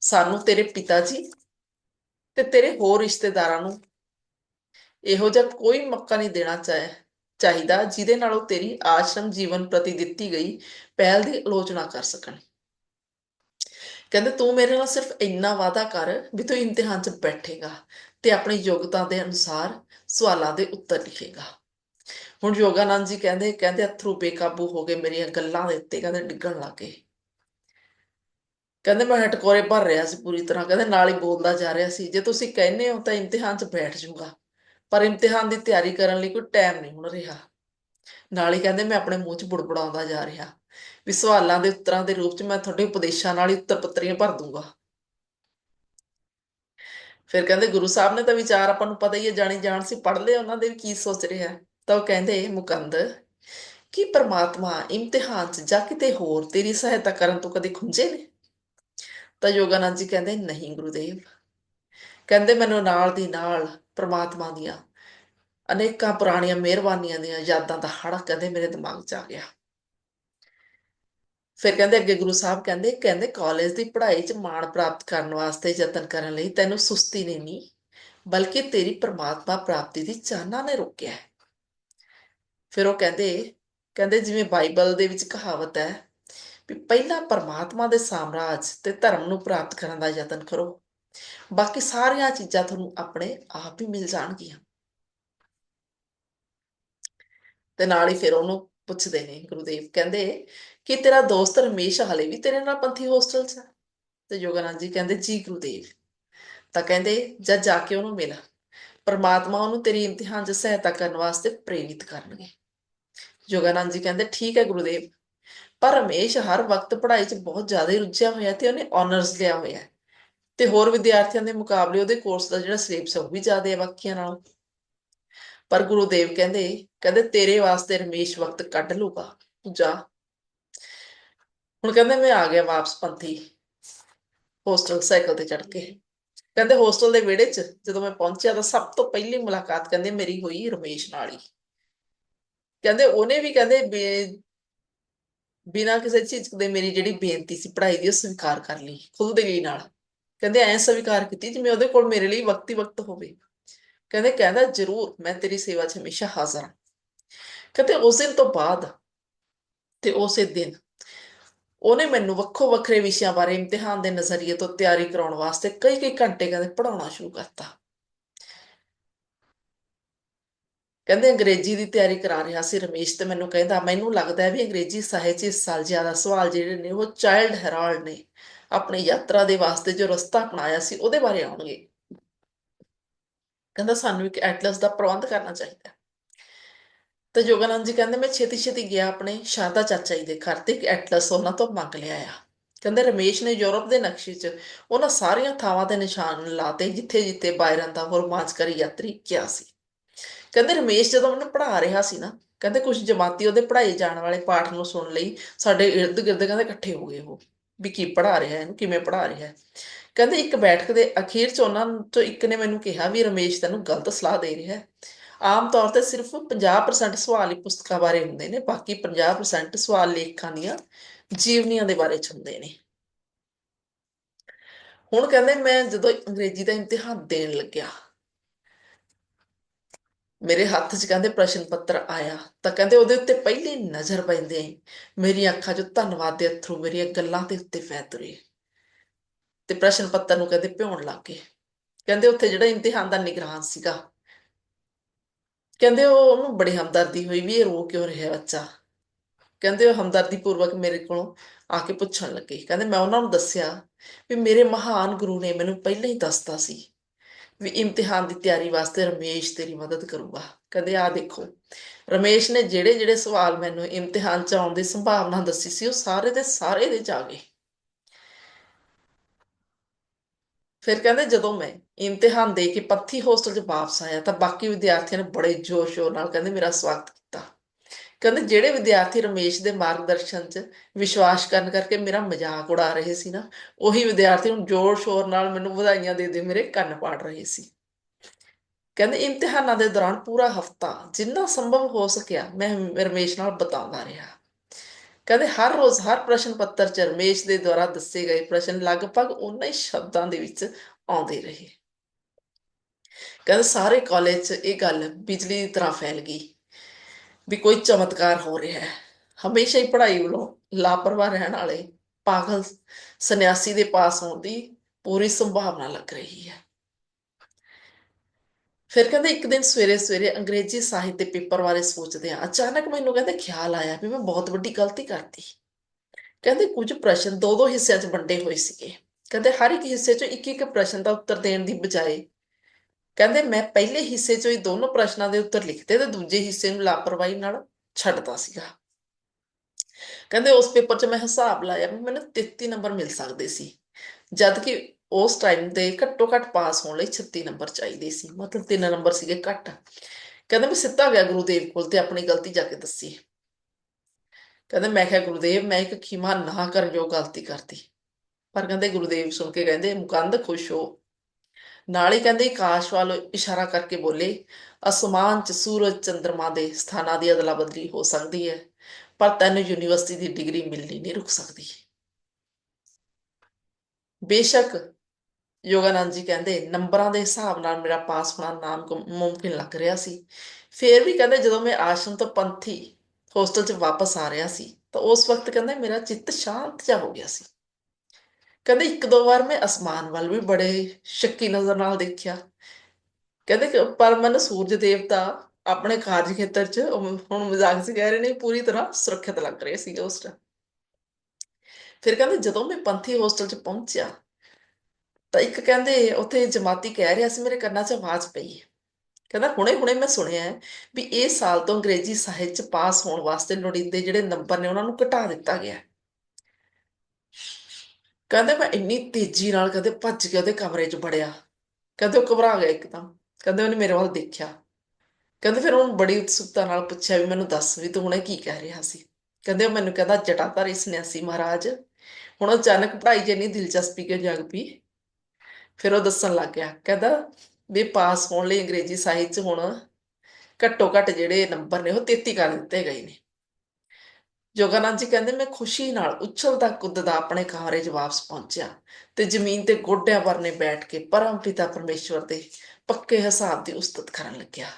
ਸਾਨੂੰ ਤੇਰੇ ਪਿਤਾ ਜੀ ਤੇ ਤੇਰੇ ਹੋਰ ਰਿਸ਼ਤੇਦਾਰਾਂ ਨੂੰ ਇਹੋ ਜਿਹਾ ਕੋਈ ਮੌਕਾ ਨਹੀਂ ਦੇਣਾ ਚਾਹੇ। ਚਾਹੀਦਾ ਜਿਹਦੇ ਨਾਲ ਉਹ ਤੇਰੀ ਆਸ਼ਰਮ ਜੀਵਨ ਪ੍ਰਤੀ ਦਿੱਤੀ ਗਈ ਪਹਿਲ ਦੀ ਆਲੋਚਨਾ ਕਰ ਸਕਣ। ਕਹਿੰਦੇ, ਤੂੰ ਮੇਰੇ ਨਾਲ ਸਿਰਫ ਇੰਨਾ ਵਾਅਦਾ ਕਰ ਵੀ ਤੂੰ ਇਮਤਿਹਾਨ 'ਚ ਬੈਠੇਗਾ ਤੇ ਆਪਣੀ ਯੋਗਤਾ ਦੇ ਅਨੁਸਾਰ ਸਵਾਲਾਂ ਦੇ ਉੱਤਰ ਲਿਖੇਗਾ। ਹੁਣ ਯੋਗਾਨੰਦ ਜੀ ਕਹਿੰਦੇ ਕਹਿੰਦੇ, ਅਥਰੂ ਬੇਕਾਬੂ ਹੋ ਗਏ ਮੇਰੀਆਂ ਗੱਲਾਂ ਦੇ ਉੱਤੇ, ਕਹਿੰਦੇ, ਡਿੱਗਣ ਲੱਗੇ ਕਹਿੰਦੇ, ਮੈਂ ਹਟਕੋਰੇ ਭਰ ਰਿਹਾ ਸੀ ਪੂਰੀ ਤਰ੍ਹਾਂ, ਕਹਿੰਦੇ, ਨਾਲ ਹੀ ਬੋਲਦਾ ਜਾ ਰਿਹਾ ਸੀ। ਜੇ ਤੁਸੀਂ ਕਹਿੰਦੇ ਹੋ ਤਾਂ ਇਮਤਿਹਾਨ 'ਚ ਬੈਠ ਜਾਊਗਾ। ਪਰ ਇਮਤਿਹਾਨ ਦੀ ਤਿਆਰੀ ਕਰਨ ਲਈ ਕੋਈ ਟਾਈਮ ਨਹੀਂ ਹੁਣ ਰਿਹਾ। ਨਾਲ ਹੀ ਕਹਿੰਦੇ, ਮੈਂ ਆਪਣੇ ਮੂੰਹ 'ਚ ਬੁੜਬੁੜਾਉਂਦਾ ਜਾ ਰਿਹਾ। ਵੀ ਸਵਾਲਾਂ ਦੇ ਉੱਤਰਾਂ ਦੇ ਰੂਪ 'ਚ ਮੈਂ ਤੁਹਾਡੇ ਉਪਦੇਸ਼ਾਂ ਨਾਲ ਹੀ ਉੱਤਰ ਪੱਤਰੀਆਂ ਭਰ ਦੂੰਗਾ। ਫਿਰ ਕਹਿੰਦੇ, ਗੁਰੂ ਸਾਹਿਬ ਨੇ ਤਾਂ ਵਿਚਾਰ ਆਪਾਂ ਨੂੰ ਪਤਾ ਹੀ ਹੈ ਜਾਣੀ ਜਾਣ ਸੀ, ਪੜ੍ਹ ਲਿਆ ਉਹਨਾਂ ਦੇ ਵੀ ਕੀ ਸੋਚ ਰਿਹਾ ਤਾਂ ਉਹ ਕਹਿੰਦੇ, ਮੁਕੰਦ, ਕਿ ਪਰਮਾਤਮਾ ਇਮਤਿਹਾਨ 'ਚ ਜਾਂ ਕਿਤੇ ਹੋਰ ਤੇਰੀ ਸਹਾਇਤਾ ਕਰਨ ਤੋਂ ਕਦੇ ਖੁੰਝੇ ਨੇ? ਤਾਂ ਯੋਗਾਨੰਦ ਜੀ ਕਹਿੰਦੇ, ਨਹੀਂ ਗੁਰੂਦੇਵ ਕਹਿੰਦੇ ਮੈਨੂੰ ਨਾਲ ਦੀ ਨਾਲ ਪ੍ਰਮਾਤਮਾ ਦੀਆਂ ਅਨੇਕਾਂ ਪੁਰਾਣੀਆਂ ਮਿਹਰਬਾਨੀਆਂ ਦੀਆਂ ਯਾਦਾਂ ਦਾ ਹੜਾ ਕਹਿੰਦੇ ਮੇਰੇ ਦਿਮਾਗ 'ਚ ਆ ਗਿਆ। ਫਿਰ ਕਹਿੰਦੇ ਅੱਗੇ ਗੁਰੂ ਸਾਹਿਬ ਕਹਿੰਦੇ ਕਹਿੰਦੇ ਕਾਲਜ ਦੀ ਪੜ੍ਹਾਈ 'ਚ ਮਾਣ ਪ੍ਰਾਪਤ ਕਰਨ ਵਾਸਤੇ ਯਤਨ ਕਰਨ ਲਈ ਤੈਨੂੰ ਸੁਸਤੀ ਨਹੀਂ ਨਹੀਂ ਬਲਕਿ ਤੇਰੀ ਪ੍ਰਮਾਤਮਾ ਪ੍ਰਾਪਤੀ ਦੀ ਚਾਹਨਾ ਨੇ ਰੋਕਿਆ। ਫਿਰ ਉਹ ਕਹਿੰਦੇ ਕਹਿੰਦੇ ਜਿਵੇਂ ਬਾਈਬਲ ਦੇ ਵਿੱਚ ਕਹਾਵਤ ਹੈ ਵੀ ਪਹਿਲਾਂ ਪਰਮਾਤਮਾ ਦੇ ਸਾਮਰਾਜ ਤੇ ਧਰਮ ਨੂੰ ਪ੍ਰਾਪਤ ਕਰਨ ਦਾ ਯਤਨ ਕਰੋ ਬਾਕੀ ਸਾਰੀਆਂ ਚੀਜ਼ਾਂ ਤੁਹਾਨੂੰ ਆਪਣੇ ਆਪ ਹੀ ਮਿਲ ਜਾਣਗੀਆਂ। ਤੇ ਨਾਲ ਹੀ ਫਿਰ ਉਹਨੂੰ ਪੁੱਛਦੇ ਨੇ, ਗੁਰੂਦੇਵ ਕਹਿੰਦੇ ਕਿ ਤੇਰਾ ਦੋਸਤ ਰਮੇਸ਼ ਹਾਲੇ ਵੀ ਤੇਰੇ ਨਾਲ ਪੰਥੀ ਹੋਸਟਲ 'ਚ ਹੈ ਤੇ ਯੋਗਾਨੰਦ ਜੀ ਕਹਿੰਦੇ, ਜੀ ਗੁਰੂਦੇਵ। ਤਾਂ ਕਹਿੰਦੇ, ਜਦ ਜਾ ਕੇ ਉਹਨੂੰ ਮਿਲ, ਪਰਮਾਤਮਾ ਉਹਨੂੰ ਤੇਰੀ ਇਮਤਿਹਾਨ 'ਚ ਸਹਾਇਤਾ ਕਰਨ ਵਾਸਤੇ ਪ੍ਰੇਰਿਤ ਕਰਨਗੇ। ਯੋਗਾਨੰਦ ਜੀ ਕਹਿੰਦੇ, ਠੀਕ ਹੈ ਗੁਰੂਦੇਵ, ਪਰ ਰਮੇਸ਼ ਹਰ ਵਕਤ ਪੜ੍ਹਾਈ 'ਚ ਬਹੁਤ ਜ਼ਿਆਦਾ ਰੁੱਝਿਆ ਹੋਇਆ ਤੇ ਉਹਨੇ ਆਨਰਸ ਲਿਆ ਹੋਇਆ ਤੇ ਹੋਰ ਵਿਦਿਆਰਥੀਆਂ ਦੇ ਮੁਕਾਬਲੇ ਉਹਦੇ ਕੋਰਸ ਦਾ ਜਿਹੜਾ ਸਿਲੇਬਸ ਉਹ ਵੀ ਜ਼ਿਆਦਾ ਹੈ ਬਾਕੀਆਂ ਨਾਲੋਂ। ਪਰ ਗੁਰੂਦੇਵ ਕਹਿੰਦੇ ਕਹਿੰਦੇ ਤੇਰੇ ਵਾਸਤੇ ਰਮੇਸ਼ ਵਕਤ ਕੱਢ ਲੂਗਾ ਤੂੰ ਜਾ। ਹੁਣ ਕਹਿੰਦੇ ਮੈਂ ਆ ਗਿਆ ਵਾਪਸ ਪੰਥੀ ਹੋਸਟਲ ਸਾਈਕਲ ਤੇ ਚੜ ਕੇ। ਕਹਿੰਦੇ ਹੋਸਟਲ ਦੇ ਵਿਹੜੇ 'ਚ ਜਦੋਂ ਮੈਂ ਪਹੁੰਚਿਆ ਤਾਂ ਸਭ ਤੋਂ ਪਹਿਲੀ ਮੁਲਾਕਾਤ ਕਹਿੰਦੇ ਮੇਰੀ ਹੋਈ ਰਮੇਸ਼ ਨਾਲ ਹੀ। ਕਹਿੰਦੇ ਉਹਨੇ ਵੀ ਕਹਿੰਦੇ ਬਿਨਾਂ ਕਿਸੇ ਝਿਜਕ ਦੇ ਮੇਰੀ ਜਿਹੜੀ ਬੇਨਤੀ ਸੀ ਪੜ੍ਹਾਈ ਦੀ ਉਹ ਸਵੀਕਾਰ ਕਰ ਲਈ, ਖੁਦ ਦੇ ਲਈ ਨਾਲ। ਕਹਿੰਦੇ ਐ ਸਵੀਕਾਰ ਕੀਤੀ ਜਿਵੇਂ ਉਹਦੇ ਕੋਲ ਮੇਰੇ ਲਈ ਵਕਤੀ ਵਕਤ ਹੋਵੇ। ਕਹਿੰਦੇ ਕਹਿੰਦਾ ਜ਼ਰੂਰ, ਮੈਂ ਤੇਰੀ ਸੇਵਾ 'ਚ ਹਮੇਸ਼ਾ ਹਾਜ਼ਰ ਹਾਂ। ਕਹਿੰਦੇ ਉਸ ਦਿਨ ਤੋਂ ਬਾਅਦ ਤੇ ਉਸੇ ਦਿਨ ਉਹਨੇ ਮੈਨੂੰ ਵੱਖੋ ਵੱਖਰੇ ਵਿਸ਼ਿਆਂ ਬਾਰੇ ਇਮਤਿਹਾਨ ਦੇ ਨਜ਼ਰੀਏ ਤੋਂ ਤਿਆਰੀ ਕਰਾਉਣ ਵਾਸਤੇ ਕਈ ਕਈ ਘੰਟੇ ਕਹਿੰਦੇ ਪੜਾਉਣਾ ਸ਼ੁਰੂ ਕਰਤਾ। ਕਹਿੰਦੇ ਅੰਗਰੇਜ਼ੀ ਦੀ ਤਿਆਰੀ ਕਰਾ ਰਿਹਾ ਸੀ ਰਮੇਸ਼ ਤੇ ਮੈਨੂੰ ਕਹਿੰਦਾ, ਮੈਨੂੰ ਲੱਗਦਾ ਹੈ ਵੀ ਅੰਗਰੇਜ਼ੀ ਸਾਹਿਤ 'ਚ ਇਸ ਸਾਲ ਜ਼ਿਆਦਾ ਸਵਾਲ ਜਿਹੜੇ ਨੇ ਉਹ ਚਾਈਲਡ ਹੈਰਾਲਡ ਨੇ। ਆਪਣੀ ਯਾਤਰਾ ਦੇ ਵਾਸਤੇ ਜੋ ਰਸਤਾ ਅਪਣਾਇਆ ਸੀ, ਉਹਦੇ ਬਾਰੇ ਆਉਣਗੇ। ਕਹਿੰਦਾ ਸਾਨੂੰ ਇੱਕ ਐਟਲਸ ਦਾ ਪ੍ਰਬੰਧ ਕਰਨਾ ਚਾਹੀਦਾ। ਤੇ ਜੋਗਾਨੰਦ ਜੀ ਕਹਿੰਦੇ, ਮੈਂ ਛੇਤੀ ਛੇਤੀ ਗਿਆ ਆਪਣੇ ਸ਼ਾਰਦਾ ਚਾਚਾ ਜੀ ਦੇ ਘਰ ਤੇ, ਇੱਕ ਐਟਲਸ ਉਹਨਾਂ ਤੋਂ ਮੰਗ ਲਿਆ ਆ। ਕਹਿੰਦੇ, ਰਮੇਸ਼ ਨੇ ਯੂਰਪ ਦੇ ਨਕਸ਼ੇ 'ਚ ਉਹਨਾਂ ਸਾਰੀਆਂ ਥਾਵਾਂ ਤੇ ਨਿਸ਼ਾਨ ਲਾਤੇ ਜਿੱਥੇ ਜਿੱਥੇ ਬਾਇਰਨ ਦਾ ਹੋਰ ਯਾਤਰੀ ਗਿਆ ਸੀ। ਕਹਿੰਦੇ, ਰਮੇਸ਼ ਜਦੋਂ ਮੈਨੂੰ ਪੜ੍ਹਾ ਰਿਹਾ ਸੀ ਨਾ, ਕਹਿੰਦੇ ਕੁਝ ਜਮਾਤੀ ਉਹਦੇ ਪੜ੍ਹਾਏ ਜਾਣ ਵਾਲੇ ਪਾਠ ਨੂੰ ਸੁਣ ਲਈ ਸਾਡੇ ਇਰਦ ਗਿਰਦ ਕਹਿੰਦੇ ਇਕੱਠੇ ਹੋ ਗਏ ਉਹ। ਵੀ ਕੀ ਪੜ੍ਹਾ ਰਿਹਾ, ਇਹਨੂੰ ਕਿਵੇਂ ਪੜ੍ਹਾ ਰਿਹਾ। ਕਹਿੰਦੇ ਇੱਕ ਬੈਠਕ ਦੇ ਅਖੀਰ 'ਚ ਉਹਨਾਂ ਤੋਂ ਇੱਕ ਨੇ ਮੈਨੂੰ ਕਿਹਾ ਵੀ ਰਮੇਸ਼ ਤੈਨੂੰ ਗਲਤ ਸਲਾਹ ਦੇ ਰਿਹਾ ਹੈ। ਆਮ ਤੌਰ ਤੇ ਸਿਰਫ 50% ਸਵਾਲ ਹੀ ਪੁਸਤਕਾਂ ਬਾਰੇ ਹੁੰਦੇ ਨੇ, ਬਾਕੀ 50% ਸਵਾਲ ਲੇਖਕਾਂ ਦੀਆਂ ਜੀਵਨੀਆਂ ਦੇ ਬਾਰੇ ਚ ਹੁੰਦੇ ਨੇ। ਹੁਣ ਕਹਿੰਦੇ ਮੈਂ ਜਦੋਂ ਅੰਗਰੇਜ਼ੀ ਦਾ ਇਮਤਿਹਾਨ ਦੇਣ ਲੱਗਿਆ ਮੇਰੇ ਹੱਥ 'ਚ ਕਹਿੰਦੇ ਪ੍ਰਸ਼ਨ ਪੱਤਰ ਆਇਆ, ਤਾਂ ਕਹਿੰਦੇ ਉਹਦੇ ਉੱਤੇ ਪਹਿਲੀ ਨਜ਼ਰ ਪੈਂਦੇ ਮੇਰੀਆਂ ਅੱਖਾਂ 'ਚ ਧੰਨਵਾਦ ਦੇ ਅਥਰੂ ਮੇਰੀਆਂ ਗੱਲਾਂ ਦੇ ਉੱਤੇ ਫੈ ਤੁਰੇ। ਤੇ ਪ੍ਰਸ਼ਨ ਪੱਤਰ ਨੂੰ ਕਹਿੰਦੇ ਭਿਉਣ ਲੱਗ ਗਏ। ਕਹਿੰਦੇ ਉੱਥੇ ਜਿਹੜਾ ਇਮਤਿਹਾਨ ਦਾ ਨਿਗਰਾਨ ਸੀਗਾ, ਕਹਿੰਦੇ ਉਹ ਉਹਨੂੰ ਬੜੀ ਹਮਦਰਦੀ ਹੋਈ ਵੀ ਇਹ ਰੋ ਕਿਉਂ ਰਿਹਾ ਬੱਚਾ। ਕਹਿੰਦੇ ਉਹ ਹਮਦਰਦੀ ਪੂਰਵਕ ਮੇਰੇ ਕੋਲੋਂ ਆ ਕੇ ਪੁੱਛਣ ਲੱਗੇ। ਕਹਿੰਦੇ ਮੈਂ ਉਹਨਾਂ ਨੂੰ ਦੱਸਿਆ ਵੀ ਮੇਰੇ ਮਹਾਨ ਗੁਰੂ ਨੇ ਮੈਨੂੰ ਪਹਿਲਾਂ ਹੀ ਦੱਸਤਾ ਸੀ ਵੀ ਇਮਤਿਹਾਨ ਦੀ ਤਿਆਰੀ ਵਾਸਤੇ ਰਮੇਸ਼ ਤੇਰੀ ਮਦਦ ਕਰੂਗਾ। ਕਦੇ ਆ ਦੇਖੋ, ਰਮੇਸ਼ ਨੇ ਜਿਹੜੇ ਜਿਹੜੇ ਸਵਾਲ ਮੈਨੂੰ ਇਮਤਿਹਾਨ ਚ ਆਉਣ ਦੀ ਸੰਭਾਵਨਾ ਦੱਸੀ ਸੀ, ਉਹ ਸਾਰੇ ਦੇ ਸਾਰੇ ਦੇ ਜਾ ਗਏ। ਫਿਰ ਕਹਿੰਦੇ, ਜਦੋਂ ਮੈਂ ਇਮਤਿਹਾਨ ਦੇ ਕੇ ਪੱਥੀ ਹੋਸਟਲ 'ਚ ਵਾਪਸ ਆਇਆ ਤਾਂ ਬਾਕੀ ਵਿਦਿਆਰਥੀਆਂ ਨੇ ਬੜੇ ਜੋਸ਼ ਸ਼ੋਰ ਨਾਲ ਕਹਿੰਦੇ, ਮੇਰਾ ਸਵਾਗਤ ਕਹਿੰਦੇ ਜਿਹੜੇ ਵਿਦਿਆਰਥੀ ਰਮੇਸ਼ ਦੇ ਮਾਰਗਦਰਸ਼ਨ 'ਚ ਵਿਸ਼ਵਾਸ ਕਰਨ ਕਰਕੇ ਮੇਰਾ ਮਜ਼ਾਕ ਉਡਾ ਰਹੇ ਸੀ ਨਾ, ਉਹੀ ਵਿਦਿਆਰਥੀ ਹੁਣ ਜ਼ੋਰ ਸ਼ੋਰ ਨਾਲ ਮੈਨੂੰ ਵਧਾਈਆਂ ਦੇ ਦੇ ਮੇਰੇ ਕੰਨ ਪਾੜ ਰਹੇ ਸੀ। ਕਹਿੰਦੇ ਇਮਤਿਹਾਨਾਂ ਦੇ ਦੌਰਾਨ ਪੂਰਾ ਹਫਤਾ ਜਿੰਨਾ ਸੰਭਵ ਹੋ ਸਕਿਆ ਮੈਂ ਰਮੇਸ਼ ਨਾਲ ਬਤਾਉਂਦਾ ਰਿਹਾ। ਕਹਿੰਦੇ ਹਰ ਰੋਜ਼ ਹਰ ਪ੍ਰਸ਼ਨ ਪੱਤਰ ਚ ਰਮੇਸ਼ ਦੇ ਦੁਆਰਾ ਦੱਸੇ ਗਏ ਪ੍ਰਸ਼ਨ ਲਗਭਗ ਉਹਨਾਂ ਹੀ ਸ਼ਬਦਾਂ ਦੇ ਵਿੱਚ ਆਉਂਦੇ ਰਹੇ। ਕਹਿੰਦੇ ਸਾਰੇ ਕਾਲਜ 'ਚ ਇਹ ਗੱਲ ਬਿਜਲੀ ਦੀ ਤਰ੍ਹਾਂ ਫੈਲ ਗਈ। ਵੀ ਕੋਈ ਚਮਤਕਾਰ ਹੋ ਰਿਹਾ ਹੈ। ਹਮੇਸ਼ਾ ਹੀ ਪੜ੍ਹਾਈ ਵੱਲੋਂ ਲਾਪਰਵਾਹ ਰਹਿਣ ਵਾਲੇ ਪਾਗਲ ਸੰਨਿਆਸੀ ਦੇ ਪਾਸ ਹੋਣ ਦੀ ਪੂਰੀ ਸੰਭਾਵਨਾ ਲੱਗ ਰਹੀ ਹੈ। ਫਿਰ ਕਹਿੰਦੇ ਇੱਕ ਦਿਨ ਸਵੇਰੇ ਸਵੇਰੇ ਅੰਗਰੇਜ਼ੀ ਸਾਹਿਤ ਦੇ ਪੇਪਰ ਬਾਰੇ ਸੋਚਦੇ ਆ ਅਚਾਨਕ ਮੈਨੂੰ ਕਹਿੰਦੇ ਖਿਆਲ ਆਇਆ ਵੀ ਮੈਂ ਬਹੁਤ ਵੱਡੀ ਗਲਤੀ ਕਰਤੀ। ਕਹਿੰਦੇ ਕੁਝ ਪ੍ਰਸ਼ਨ ਦੋ ਦੋ ਹਿੱਸਿਆਂ 'ਚ ਵੰਡੇ ਹੋਏ ਸੀਗੇ। ਕਹਿੰਦੇ ਹਰ ਇੱਕ ਹਿੱਸੇ 'ਚੋਂ ਇੱਕ ਇੱਕ ਪ੍ਰਸ਼ਨ ਦਾ ਉੱਤਰ ਦੇਣ ਦੀ ਬਜਾਏ ਕਹਿੰਦੇ ਮੈਂ ਪਹਿਲੇ ਹਿੱਸੇ 'ਚੋਂ ਹੀ ਦੋਨੋਂ ਪ੍ਰਸ਼ਨਾਂ ਦੇ ਉੱਤਰ ਲਿਖਤੇ ਤੇ ਦੂਜੇ ਹਿੱਸੇ ਨੂੰ ਲਾਪਰਵਾਹੀ ਨਾਲ ਛੱਡਦਾ ਸੀਗਾ। ਕਹਿੰਦੇ ਉਸ ਪੇਪਰ 'ਚ ਮੈਂ ਹਿਸਾਬ ਲਾਇਆ ਵੀ ਮੈਨੂੰ 33 ਨੰਬਰ ਮਿਲ ਸਕਦੇ ਸੀ ਜਦ ਕਿ ਉਸ ਟਾਈਮ ਦੇ ਘੱਟੋ ਘੱਟ ਪਾਸ ਹੋਣ ਲਈ 36 ਨੰਬਰ ਚਾਹੀਦੇ ਸੀ, ਮਤਲਬ 3 ਨੰਬਰ ਸੀਗੇ ਘੱਟ। ਕਹਿੰਦੇ ਮੈਂ ਸਿੱਧਾ ਗਿਆ ਗੁਰੂਦੇਵ ਕੋਲ ਤੇ ਆਪਣੀ ਗਲਤੀ ਜਾ ਕੇ ਦੱਸੀ। ਕਹਿੰਦੇ ਮੈਂ ਕਿਹਾ, ਗੁਰੂਦੇਵ, ਮੈਂ ਇੱਕ ਖਿਮਾ ਨਾ ਕਰਨ ਜੋ ਗਲਤੀ ਕਰਤੀ। ਪਰ ਕਹਿੰਦੇ ਗੁਰੂਦੇਵ ਸੁਣ ਕੇ ਕਹਿੰਦੇ, ਮੁਕੰਦ ਖੁਸ਼ ਹੋ ਨਾਲ ਹੀ ਕਹਿੰਦੇ ਕਾਸ਼ ਵੱਲ ਇਸ਼ਾਰਾ ਕਰਕੇ ਬੋਲੇ, ਅਸਮਾਨ 'ਚ ਸੂਰਜ ਚੰਦਰਮਾ ਦੇ ਸਥਾਨਾਂ ਦੀ ਅਦਲਾ ਬਦਲੀ ਹੋ ਸਕਦੀ ਹੈ, ਪਰ ਤੈਨੂੰ ਯੂਨੀਵਰਸਿਟੀ ਦੀ ਡਿਗਰੀ ਮਿਲਣੀ ਨਹੀਂ ਰੁਕ ਸਕਦੀ। ਬੇਸ਼ੱਕ, ਯੋਗਾਨੰਦ ਜੀ ਕਹਿੰਦੇ, ਨੰਬਰਾਂ ਦੇ ਹਿਸਾਬ ਨਾਲ ਮੇਰਾ ਪਾਸ ਹੋਣਾ ਨਾਮ ਮੁਮਕਿਨ ਲੱਗ ਰਿਹਾ ਸੀ। ਫੇਰ ਵੀ ਕਹਿੰਦੇ, ਜਦੋਂ ਮੈਂ ਆਸ਼ਰਮ ਤੋਂ ਪੰਥੀ ਹੋਸਟਲ 'ਚ ਵਾਪਸ ਆ ਰਿਹਾ ਸੀ, ਤਾਂ ਉਸ ਵਕਤ ਕਹਿੰਦੇ, ਮੇਰਾ ਚਿੱਤ ਸ਼ਾਂਤ ਜਿਹਾ ਹੋ ਗਿਆ ਸੀ। ਕਹਿੰਦੇ ਇੱਕ ਦੋ ਵਾਰ ਮੈਂ ਅਸਮਾਨ ਵੱਲ ਵੀ ਬੜੇ ਸ਼ੱਕੀ ਨਜ਼ਰ ਨਾਲ ਦੇਖਿਆ। ਕਹਿੰਦੇ ਪਰ ਮਨ ਸੂਰਜ ਦੇਵਤਾ ਆਪਣੇ ਕਾਰਜ ਖੇਤਰ 'ਚ ਹੁਣ ਮਜ਼ਾਕ 'ਚ ਕਹਿ ਰਹੇ ਨੇ, ਪੂਰੀ ਤਰ੍ਹਾਂ ਸੁਰੱਖਿਅਤ ਲੱਗ ਰਹੇ ਸੀ ਉਸ ਟਾਈਮ ਫਿਰ ਕਹਿੰਦੇ ਜਦੋਂ ਮੈਂ ਪੰਥੀ ਹੋਸਟਲ 'ਚ ਪਹੁੰਚਿਆ, ਤਾਂ ਇੱਕ ਕਹਿੰਦੇ ਉੱਥੇ ਜਮਾਤੀ ਕਹਿ ਰਿਹਾ ਸੀ, ਮੇਰੇ ਕੰਨਾਂ 'ਚ ਆਵਾਜ਼ ਪਈ ਕਹਿੰਦਾ, ਹੁਣੇ ਹੁਣੇ ਮੈਂ ਸੁਣਿਆ ਵੀ ਇਹ ਸਾਲ ਤੋਂ ਅੰਗਰੇਜ਼ੀ ਸਾਹਿਤ 'ਚ ਪਾਸ ਹੋਣ ਵਾਸਤੇ ਲੋੜੀਂਦੇ ਜਿਹੜੇ ਨੰਬਰ ਨੇ ਉਹਨਾਂ ਨੂੰ ਘਟਾ ਦਿੱਤਾ ਗਿਆ ਕਹਿੰਦੇ ਮੈਂ ਇੰਨੀ ਤੇਜ਼ੀ ਨਾਲ ਕਹਿੰਦੇ ਭੱਜ ਕੇ ਉਹਦੇ ਕਮਰੇ 'ਚ ਵੜਿਆ। ਕਹਿੰਦੇ ਉਹ ਘਬਰਾ ਗਿਆ ਇੱਕਦਮ। ਕਹਿੰਦੇ ਉਹਨੇ ਮੇਰੇ ਵੱਲ ਦੇਖਿਆ। ਕਹਿੰਦੇ ਫਿਰ ਉਹਨੂੰ ਬੜੀ ਉਤਸੁਕਤਾ ਨਾਲ ਪੁੱਛਿਆ ਵੀ ਮੈਨੂੰ ਦੱਸ ਵੀ ਤੂੰ ਹੁਣੇ ਕੀ ਕਹਿ ਰਿਹਾ ਸੀ? ਕਹਿੰਦੇ ਉਹ ਮੈਨੂੰ ਕਹਿੰਦਾ ਜਟਾਧਾਰੀ ਸੰਨਿਆਸੀ ਮਹਾਰਾਜ, ਹੁਣ ਅਚਾਨਕ ਪੜ੍ਹਾਈ 'ਚ ਇੰਨੀ ਦਿਲਚਸਪੀ ਕਿਉਂ ਜਾਗ ਪਈ? ਫਿਰ ਉਹ ਦੱਸਣ ਲੱਗ ਗਿਆ। ਕਹਿੰਦਾ ਵੀ ਪਾਸ ਹੋਣ ਲਈ ਅੰਗਰੇਜ਼ੀ ਸਾਹਿਤ 'ਚ ਹੁਣ ਘੱਟੋ ਘੱਟ ਜਿਹੜੇ ਨੰਬਰ ਨੇ ਉਹ 33 ਕਰ ਦਿੱਤੇ ਗਏ ਨੇ। ਜੋਗਾਨੰਦ ਜੀ ਕਹਿੰਦੇ, ਮੈਂ ਖੁਸ਼ੀ ਨਾਲ ਉਛਲਦਾ ਕੁੱਦਦਾ ਆਪਣੇ ਕਮਰੇ 'ਚ ਵਾਪਸ ਪਹੁੰਚਿਆ ਤੇ ਜ਼ਮੀਨ ਤੇ ਗੋਡਿਆਂ ਵਰਨੇ ਬੈਠ ਕੇ ਪਰਮ ਪਿਤਾ ਪਰਮੇਸ਼ਵਰ ਦੇ ਪੱਕੇ ਹਿਸਾਬ ਦੀ ਉਸਤਤ ਕਰਨ ਲੱਗਿਆ।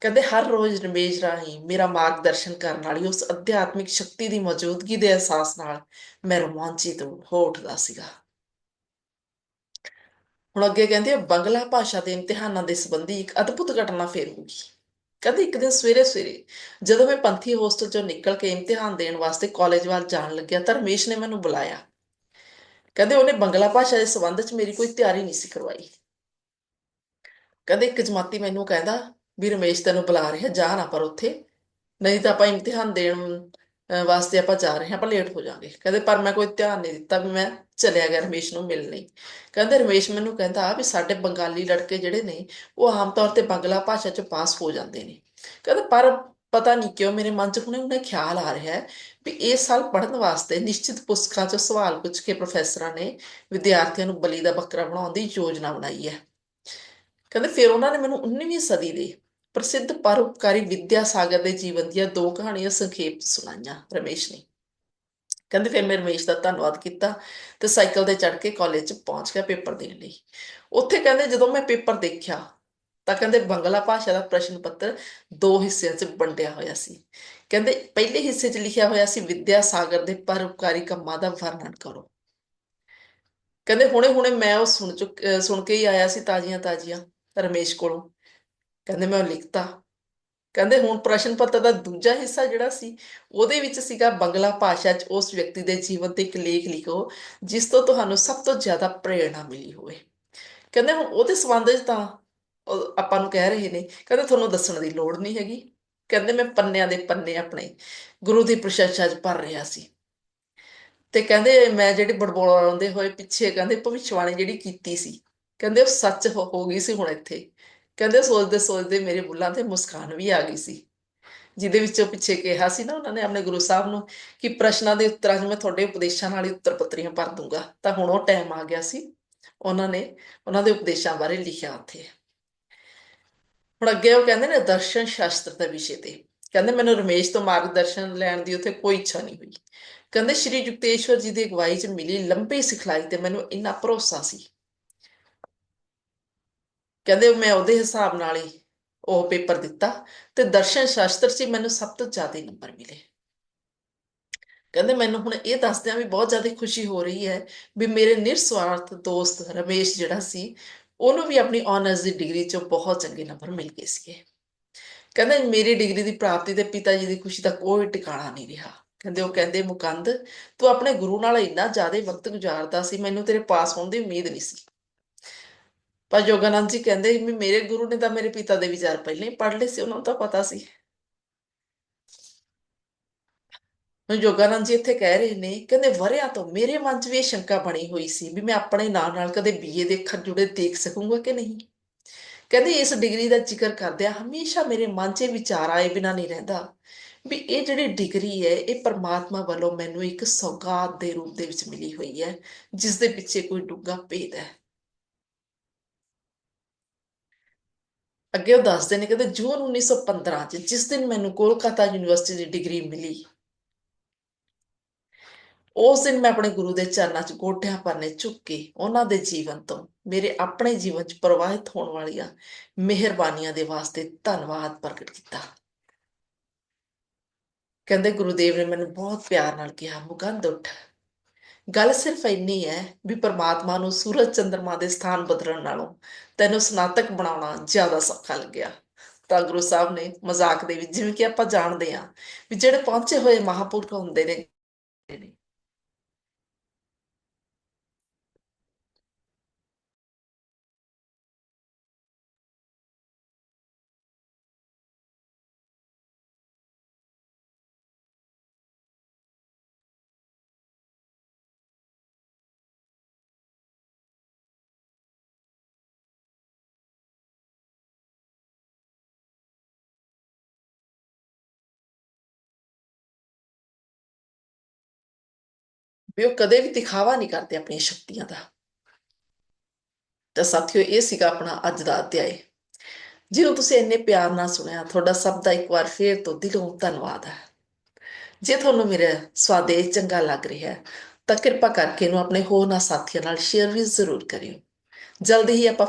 ਕਹਿੰਦੇ, ਹਰ ਰੋਜ਼ ਰਮੇਸ਼ ਰਾਹੀਂ ਮੇਰਾ ਮਾਰਗਦਰਸ਼ਨ ਕਰਨ ਵਾਲੀ ਉਸ ਅਧਿਆਤਮਿਕ ਸ਼ਕਤੀ ਦੀ ਮੌਜੂਦਗੀ ਦੇ ਅਹਿਸਾਸ ਨਾਲ ਮੈਂ ਰੋਮਾਂਚਿਤ ਹੋ ਉੱਠਦਾ ਸੀਗਾ। ਹੁਣ ਅੱਗੇ ਕਹਿੰਦੇ ਬੰਗਲਾ ਭਾਸ਼ਾ ਦੇ ਇਮਤਿਹਾਨਾਂ ਦੇ ਸੰਬੰਧੀ ਇੱਕ ਅਦਭੁਤ ਘਟਨਾ ਫੇਰ ਹੋ ਗਈ। ਕਹਿੰਦੇ ਇੱਕ ਦਿਨ ਸਵੇਰੇ ਸਵੇਰੇ ਜਦੋਂ ਮੈਂ ਪੰਥੀ ਹੋਸਟਲ ਚੋਂ ਨਿਕਲ ਕੇ ਇਮਤਿਹਾਨ ਦੇਣ ਵਾਸਤੇ ਕਾਲਜ ਵੱਲ ਜਾਣ ਲੱਗਿਆ ਤਾਂ ਰਮੇਸ਼ ਨੇ ਮੈਨੂੰ ਬੁਲਾਇਆ। ਕਹਿੰਦੇ ਉਹਨੇ ਬੰਗਲਾ ਭਾਸ਼ਾ ਦੇ ਸੰਬੰਧ 'ਚ ਮੇਰੀ ਕੋਈ ਤਿਆਰੀ ਨਹੀਂ ਸੀ ਕਰਵਾਈ। ਕਹਿੰਦੇ ਇੱਕ ਜਮਾਤੀ ਮੈਨੂੰ ਕਹਿੰਦਾ ਵੀ ਰਮੇਸ਼ ਤੈਨੂੰ ਬੁਲਾ ਰਿਹਾ, ਜਾ ਨਾ ਪਰ ਉੱਥੇ। ਨਹੀਂ ਤਾਂ ਆਪਾਂ ਇਮਤਿਹਾਨ ਦੇਣ ਵਾਸਤੇ ਆਪਾਂ ਜਾ ਰਹੇ ਹਾਂ, ਆਪਾਂ ਲੇਟ ਹੋ ਜਾਾਂਗੇ ਕਹਿੰਦੇ, ਪਰ ਮੈਂ ਕੋਈ ਧਿਆਨ ਨਹੀਂ ਦਿੱਤਾ ਵੀ ਮੈਂ ਚਲਿਆ ਗਿਆ ਰਮੇਸ਼ ਨੂੰ ਮਿਲਣ ਲਈ। ਕਹਿੰਦੇ, ਰਮੇਸ਼ ਮੈਨੂੰ ਕਹਿੰਦਾ ਵੀ ਸਾਡੇ ਬੰਗਾਲੀ ਲੜਕੇ ਜਿਹੜੇ ਨੇ, ਉਹ ਆਮ ਤੌਰ ਤੇ ਬੰਗਲਾ ਭਾਸ਼ਾ 'ਚ ਪਾਸ ਹੋ ਜਾਂਦੇ ਨੇ। ਕਹਿੰਦਾ, ਪਰ ਪਤਾ ਨਹੀਂ ਕਿਉਂ ਮੇਰੇ ਮਨ 'ਚ ਹੁਣੇ ਹੁਣੇ ਖਿਆਲ ਆ ਰਿਹਾ ਹੈ ਵੀ ਇਸ ਸਾਲ ਪੜ੍ਹਨ ਵਾਸਤੇ ਨਿਸ਼ਚਿਤ ਪੁਸਤਕਾਂ 'ਚ ਸਵਾਲ ਪੁੱਛ ਕੇ ਪ੍ਰੋਫੈਸਰਾਂ ਨੇ ਵਿਦਿਆਰਥੀਆਂ ਨੂੰ ਬਲੀ ਦਾ ਬੱਕਰਾ ਬਣਾਉਣ ਦੀ ਯੋਜਨਾ ਬਣਾਈ ਹੈ। ਕਹਿੰਦੇ, ਫਿਰ ਉਹਨਾਂ ਨੇ ਮੈਨੂੰ 19ਵੀਂ ਸਦੀ ਦੇ ਪ੍ਰਸਿੱਧ ਪਰਉਪਕਾਰੀ ਵਿਦਿਆ ਸਾਗਰ ਦੇ ਜੀਵਨ ਦੀਆਂ ਦੋ ਕਹਾਣੀਆਂ ਸੰਖੇਪ ਸੁਣਾਈਆਂ ਰਮੇਸ਼ ਨੇ। ਕਹਿੰਦੇ ਫਿਰ ਮੈਂ ਰਮੇਸ਼ ਦਾ ਧੰਨਵਾਦ ਕੀਤਾ ਤੇ ਸਾਈਕਲ ਤੇ ਚੜ੍ਹ ਕੇ ਕਾਲਜ 'ਚ ਪਹੁੰਚ ਗਿਆ ਪੇਪਰ ਦੇਣ ਲਈ। ਉੱਥੇ ਕਹਿੰਦੇ ਜਦੋਂ ਮੈਂ ਪੇਪਰ ਦੇਖਿਆ ਤਾਂ ਕਹਿੰਦੇ ਬੰਗਲਾ ਭਾਸ਼ਾ ਦਾ ਪ੍ਰਸ਼ਨ ਪੱਤਰ ਦੋ ਹਿੱਸਿਆਂ 'ਚ ਵੰਡਿਆ ਹੋਇਆ ਸੀ। ਕਹਿੰਦੇ ਪਹਿਲੇ ਹਿੱਸੇ 'ਚ ਲਿਖਿਆ ਹੋਇਆ ਸੀ, ਵਿਦਿਆ ਸਾਗਰ ਦੇ ਪਰਉਪਕਾਰੀ ਕੰਮਾਂ ਦਾ ਵਰਣਨ ਕਰੋ। ਕਹਿੰਦੇ ਹੁਣੇ ਹੁਣੇ ਮੈਂ ਉਹ ਸੁਣ ਚੁੱਕ, ਅਹ ਸੁਣ ਕੇ ਹੀ ਆਇਆ ਸੀ ਤਾਜ਼ੀਆਂ ਤਾਜ਼ੀਆਂ ਰਮੇਸ਼ ਕੋਲੋਂ। ਕਹਿੰਦੇ ਮੈਂ ਉਹ ਲਿਖਤਾ। ਕਹਿੰਦੇ ਹੁਣ ਪ੍ਰਸ਼ਨ ਪੱਤਰ ਦਾ ਦੂਜਾ ਹਿੱਸਾ ਜਿਹੜਾ ਸੀ, ਉਹਦੇ ਵਿੱਚ ਸੀਗਾ ਬੰਗਲਾ ਭਾਸ਼ਾ 'ਚ ਉਸ ਵਿਅਕਤੀ ਦੇ ਜੀਵਨ ਤੇ ਇੱਕ ਲੇਖ ਲਿਖੋ, ਜਿਸ ਤੋਂ ਤੁਹਾਨੂੰ ਸਭ ਤੋਂ ਜ਼ਿਆਦਾ ਪ੍ਰੇਰਣਾ ਮਿਲੀ ਹੋਵੇ। ਕਹਿੰਦੇ ਹੁਣ ਉਹਦੇ ਸੰਬੰਧ 'ਚ ਤਾਂ ਆਪਾਂ ਨੂੰ ਕਹਿ ਰਹੇ ਨੇ, ਕਹਿੰਦੇ ਤੁਹਾਨੂੰ ਦੱਸਣ ਦੀ ਲੋੜ ਨਹੀਂ ਹੈਗੀ। ਕਹਿੰਦੇ ਮੈਂ ਪੰਨਿਆਂ ਦੇ ਪੰਨੇ ਆਪਣੇ ਗੁਰੂ ਦੀ ਪ੍ਰਸ਼ੰਸਾ 'ਚ ਭਰ ਰਿਹਾ ਸੀ। ਤੇ ਕਹਿੰਦੇ ਮੈਂ ਜਿਹੜੇ ਬੜਬੋਲ ਆਉਂਦੇ ਹੋਏ ਪਿੱਛੇ ਕਹਿੰਦੇ ਭਵਿੱਖਬਾਣੀ ਜਿਹੜੀ ਕੀਤੀ ਸੀ, ਕਹਿੰਦੇ ਉਹ ਸੱਚ ਹੋ ਹੋ ਗਈ ਸੀ ਹੁਣ ਇੱਥੇ। ਕਹਿੰਦੇ ਸੋਚਦੇ ਸੋਚਦੇ ਮੇਰੇ ਬੁੱਲਾਂ ਤੇ ਮੁਸਕਾਨ ਵੀ ਆ ਗਈ ਸੀ। ਜਿਹਦੇ ਵਿੱਚ ਉਹ ਪਿੱਛੇ ਕਿਹਾ ਸੀ ਨਾ ਉਹਨਾਂ ਨੇ ਆਪਣੇ ਗੁਰੂ ਸਾਹਿਬ ਨੂੰ ਕਿ ਪ੍ਰਸ਼ਨਾਂ ਦੇ ਉੱਤਰਾਂ 'ਚ ਮੈਂ ਤੁਹਾਡੇ ਉਪਦੇਸ਼ਾਂ ਨਾਲ ਹੀ ਉੱਤਰ ਪੱਤਰੀਆਂ ਭਰ ਦੂੰਗਾ। ਤਾਂ ਹੁਣ ਉਹ ਟਾਈਮ ਆ ਗਿਆ ਸੀ। ਉਹਨਾਂ ਨੇ ਉਹਨਾਂ ਦੇ ਉਪਦੇਸ਼ਾਂ ਬਾਰੇ ਲਿਖਿਆ ਉੱਥੇ। ਹੁਣ ਅੱਗੇ ਉਹ ਕਹਿੰਦੇ ਨੇ ਦਰਸ਼ਨ ਸ਼ਾਸਤਰ ਦੇ ਵਿਸ਼ੇ ਤੇ। ਕਹਿੰਦੇ ਮੈਨੂੰ ਰਮੇਸ਼ ਤੋਂ ਮਾਰਗਦਰਸ਼ਨ ਲੈਣ ਦੀ ਉੱਥੇ ਕੋਈ ਇੱਛਾ ਨਹੀਂ ਹੋਈ। ਕਹਿੰਦੇ ਸ਼੍ਰੀ ਯੁਕਤੇਸ਼ਵਰ ਜੀ ਦੀ ਅਗਵਾਈ 'ਚ ਮਿਲੀ ਲੰਬੀ ਸਿਖਲਾਈ ਤੇ ਮੈਨੂੰ ਇੰਨਾ ਭਰੋਸਾ ਸੀ। ਕਹਿੰਦੇ ਮੈਂ ਉਹਦੇ ਹਿਸਾਬ ਨਾਲ ਹੀ ਉਹ ਪੇਪਰ ਦਿੱਤਾ ਤੇ ਦਰਸ਼ਨ ਸ਼ਾਸਤਰ 'ਚ ਹੀ ਮੈਨੂੰ ਸਭ ਤੋਂ ਜ਼ਿਆਦਾ ਨੰਬਰ ਮਿਲੇ। ਕਹਿੰਦੇ ਮੈਨੂੰ ਹੁਣ ਇਹ ਦੱਸਦਿਆਂ ਵੀ ਬਹੁਤ ਜ਼ਿਆਦਾ ਖੁਸ਼ੀ ਹੋ ਰਹੀ ਹੈ ਵੀ ਮੇਰੇ ਨਿਰਸਵਾਰਥ ਦੋਸਤ ਰਮੇਸ਼ ਜਿਹੜਾ ਸੀ, ਉਹਨੂੰ ਵੀ ਆਪਣੀ ਆਨਰਸ ਦੀ ਡਿਗਰੀ 'ਚੋਂ ਬਹੁਤ ਚੰਗੇ ਨੰਬਰ ਮਿਲ ਗਏ ਸੀਗੇ। ਕਹਿੰਦੇ ਮੇਰੀ ਡਿਗਰੀ ਦੀ ਪ੍ਰਾਪਤੀ ਤੇ ਪਿਤਾ ਜੀ ਦੀ ਖੁਸ਼ੀ ਦਾ ਕੋਈ ਟਿਕਾਣਾ ਨਹੀਂ ਰਿਹਾ। ਕਹਿੰਦੇ ਉਹ ਕਹਿੰਦੇ, ਮੁਕੰਦ, ਤੂੰ ਆਪਣੇ ਗੁਰੂ ਨਾਲ ਇੰਨਾ ਜ਼ਿਆਦਾ ਵਕਤ ਗੁਜ਼ਾਰਦਾ ਸੀ, ਮੈਨੂੰ ਤੇਰੇ ਪਾਸ ਹੋਣ ਦੀ ਉਮੀਦ ਨਹੀਂ ਸੀ। ਪਰ ਜੋਗਾਨੰਦ ਜੀ ਕਹਿੰਦੇ ਵੀ ਮੇਰੇ ਗੁਰੂ ਨੇ ਤਾਂ ਮੇਰੇ ਪਿਤਾ ਦੇ ਵਿਚਾਰ ਪਹਿਲਾਂ ਹੀ ਪੜ੍ਹ ਲਏ ਸੀ, ਉਹਨਾਂ ਨੂੰ ਤਾਂ ਪਤਾ ਸੀ। ਹੁਣ ਜੋਗਾਨੰਦ ਜੀ ਇੱਥੇ ਕਹਿ ਰਹੇ ਨੇ, ਕਹਿੰਦੇ ਵਰਿਆਂ ਤੋਂ ਮੇਰੇ ਮਨ 'ਚ ਵੀ ਇਹ ਸ਼ੰਕਾ ਬਣੀ ਹੋਈ ਸੀ ਵੀ ਮੈਂ ਆਪਣੇ ਨਾਲ ਨਾਲ ਕਦੇ ਬੀਏ ਦੇ ਜੁੜੇ ਦੇਖ ਸਕੂੰਗਾ ਕਿ ਨਹੀਂ। ਕਹਿੰਦੇ ਇਸ ਡਿਗਰੀ ਦਾ ਜ਼ਿਕਰ ਕਰਦਿਆਂ ਹਮੇਸ਼ਾ ਮੇਰੇ ਮਨ 'ਚ ਇਹ ਵਿਚਾਰ ਆਏ ਬਿਨਾਂ ਨਹੀਂ ਰਹਿੰਦਾ ਵੀ ਇਹ ਜਿਹੜੀ ਡਿਗਰੀ ਹੈ, ਇਹ ਪਰਮਾਤਮਾ ਵੱਲੋਂ ਮੈਨੂੰ ਇੱਕ ਸੌਗਾਤ ਦੇ ਰੂਪ ਦੇ ਵਿੱਚ ਮਿਲੀ ਹੋਈ ਹੈ, ਜਿਸ ਦੇ ਪਿੱਛੇ ਕੋਈ ਡੂੰਘਾ ਭੇਦ ਹੈ। ਅੱਗੇ ਉਹ ਦੱਸਦੇ ਨੇ ਕਹਿੰਦੇ ਜੂਨ 1915 ਚ ਜਿਸ ਦਿਨ ਮੈਨੂੰ ਕੋਲਕਾਤਾ ਯੂਨੀਵਰਸਿਟੀ ਦੀ ਡਿਗਰੀ ਮਿਲੀ, ਉਸ ਦਿਨ ਮੈਂ ਆਪਣੇ ਗੁਰੂ ਦੇ ਚਰਨਾਂ 'ਚ ਗੋਡਿਆਂ ਪਰਨੇ ਝੁੱਕ ਕੇ ਉਹਨਾਂ ਦੇ ਜੀਵਨ ਤੋਂ। ਮੇਰੇ ਆਪਣੇ ਜੀਵਨ 'ਚ ਪ੍ਰਵਾਹਿਤ ਹੋਣ ਵਾਲੀਆਂ ਮਿਹਰਬਾਨੀਆਂ ਦੇ ਵਾਸਤੇ ਧੰਨਵਾਦ ਪ੍ਰਗਟ ਕੀਤਾ। ਕਹਿੰਦੇ ਗੁਰੂਦੇਵ ਨੇ ਮੈਨੂੰ ਬਹੁਤ ਪਿਆਰ ਨਾਲ ਕਿਹਾ, ਮੁਕੰਦ ਉੱਠ ਗੱਲ ਸਿਰਫ ਇੰਨੀ ਹੈ ਵੀ ਪਰਮਾਤਮਾ ਨੂੰ ਸੂਰਜ ਚੰਦਰਮਾ ਦੇ ਸਥਾਨ ਬਦਲਣ ਨਾਲੋਂ ਤੈਨੂੰ ਸਨਾਤਕ ਬਣਾਉਣਾ ਜ਼ਿਆਦਾ ਸੌਖਾ ਲੱਗਿਆ। ਤਾਂ ਗੁਰੂ ਸਾਹਿਬ ਨੇ ਮਜ਼ਾਕ ਦੇ ਵਿੱਚ ਜਿਵੇਂ ਕਿ ਆਪਾਂ ਜਾਣਦੇ ਹਾਂ ਵੀ ਜਿਹੜੇ ਪਹੁੰਚੇ ਹੋਏ ਮਹਾਪੁਰਖ ਹੁੰਦੇ ਨੇ ਵੀ ਉਹ ਕਦੇ ਵੀ ਦਿਖਾਵਾ ਨਹੀਂ ਕਰਦੇ ਆਪਣੀਆਂ ਸ਼ਕਤੀਆਂ ਦਾ। ਤਾਂ ਸਾਥੀਓ, ਇਹ ਸੀਗਾ ਆਪਣਾ ਅੱਜ ਦਾ ਅਧਿਆਇ। ਜਿਹਨੂੰ ਤੁਸੀਂ ਇੰਨੇ ਪਿਆਰ ਨਾਲ ਸੁਣਿਆ, ਤੁਹਾਡਾ ਸਭ ਦਾ ਇੱਕ ਵਾਰ ਫੇਰ ਤੋਂ ਦਿਲੋਂ ਧੰਨਵਾਦ ਹੈ। ਜੇ ਤੁਹਾਨੂੰ ਮੇਰਾ ਸਵਾਦੇਸ਼ ਚੰਗਾ ਲੱਗ ਰਿਹਾ ਹੈ, ਤਾਂ ਕਿਰਪਾ ਕਰਕੇ ਇਹਨੂੰ ਆਪਣੇ ਹੋਰਨਾਂ ਸਾਥੀਆਂ ਨਾਲ ਸ਼ੇਅਰ ਵੀ ਜ਼ਰੂਰ ਕਰਿਓ। ਜਲਦੀ ਹੀ ਆਪਾਂ